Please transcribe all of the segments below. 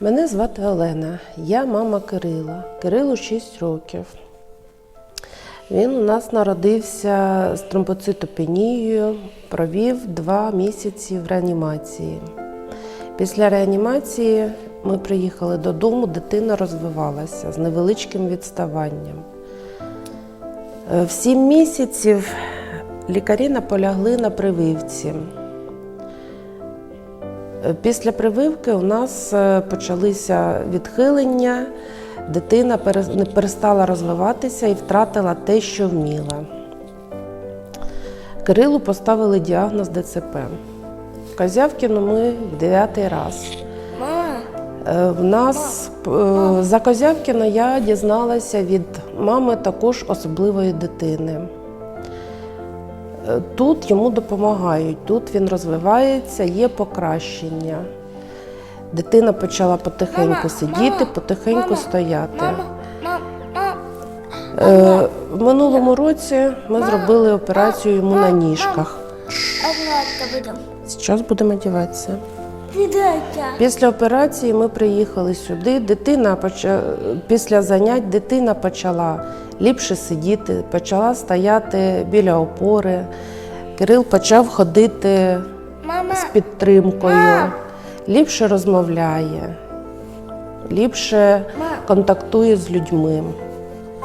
Мене звати Олена, я мама Кирила. Кирилу 6 років. Він у нас народився з тромбоцитопенією, провів два місяці в реанімації. Після реанімації ми приїхали додому, дитина розвивалася з невеличким відставанням. Е, В 7 місяців лікарі наполягли на прививці. Е, Після прививки у нас е, почалися відхилення, дитина перестала розвиватися і втратила те, що вміла. Кирилу поставили діагноз ДЦП. Козявкіну ми в дев'ятий раз. Е, В нас за Козявкіна я дізналася від мами також особливої дитини. Е, Тут йому допомагають, тут він розвивається, є покращення. Дитина почала потихеньку сидіти, потихеньку стояти. Е, В минулому році ми зробили операцію йому на ніжках. Зараз будемо одягатися. Після операції ми приїхали сюди. Дитина поча... після занять дитина почала ліпше сидіти, почала стояти біля опори. Кирил почав ходити Мама, з підтримкою, ліпше розмовляє, ліпше контактує з людьми.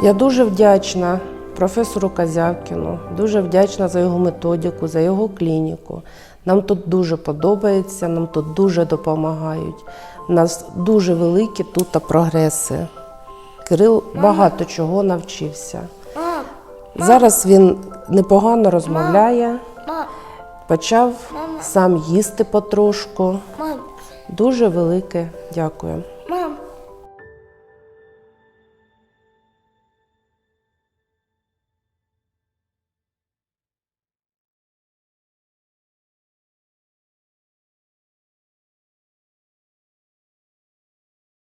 Я дуже вдячна професору Казявкіну, дуже вдячна за його методику, за його клініку. Нам тут дуже подобається, нам тут дуже допомагають. У нас дуже великі тут прогреси. Кирил багато чого навчився. Зараз він непогано розмовляє, почав сам їсти потрошку. Дуже велике дякую.